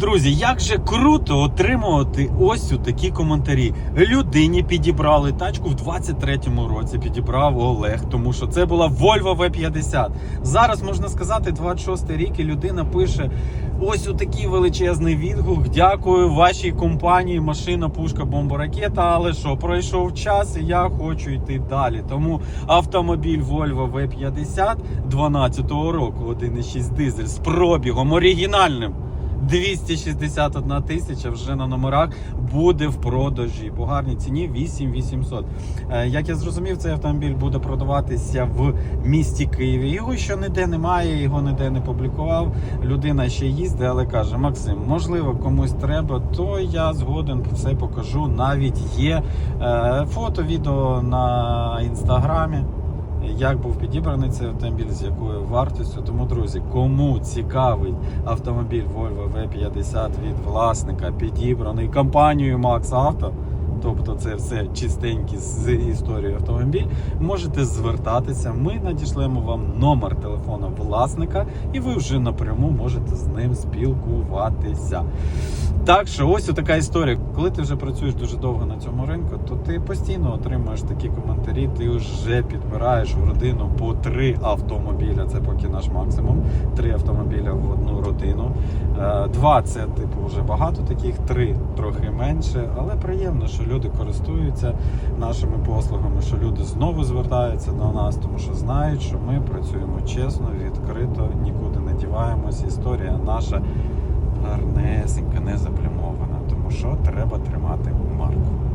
Друзі, як же круто отримувати ось у такі коментарі. Людині підібрали тачку в 23-му році. Підібрав Олег, тому що це була Volvo V50. Зараз можна сказати, 26-й рік, і людина пише ось у такий величезний відгук. Дякую вашій компанії. Машина, пушка, бомба, ракета. Але що, пройшов час, і я хочу йти далі. Тому автомобіль Volvo V50 12-го року, 1,6 дизель з пробігом оригінальним. 261 тисяча вже на номерах буде в продажі по гарній ціні 8800. Е, Як я зрозумів, цей автомобіль буде продаватися в місті Києві. Його ще ніде немає, його ніде не публікував. Людина ще їздить, але каже: Максим, можливо, комусь треба, то я згоден все покажу. Навіть є е, фото, відео на інстаграмі як був підібраний цей автомобіль, з якою вартістю. Тому, друзі, кому цікавий автомобіль Volvo V50 від власника, підібраний компанією Max Auto, тобто це все чистенький з історією автомобіль, можете звертатися. Ми надішлемо вам номер телефона власника, і ви вже напряму можете з ним спілкуватися. Так що ось така історія. Коли ти вже працюєш дуже довго на цьому ринку, то ти постійно отримуєш такі коментарі. Ти вже підбираєш в родину по три автомобіля. Це поки наш максимум. Три автомобіля в одну родину. Е, Два це типу вже багато таких, три трохи менше. Але приємно, що люди користуються нашими послугами, що люди знову звертаються до нас, тому що знають, що ми працюємо чесно, відкрито, нікуди не діваємось. Історія наша гарнесенька, не заплямована. Тому що треба тримати марку.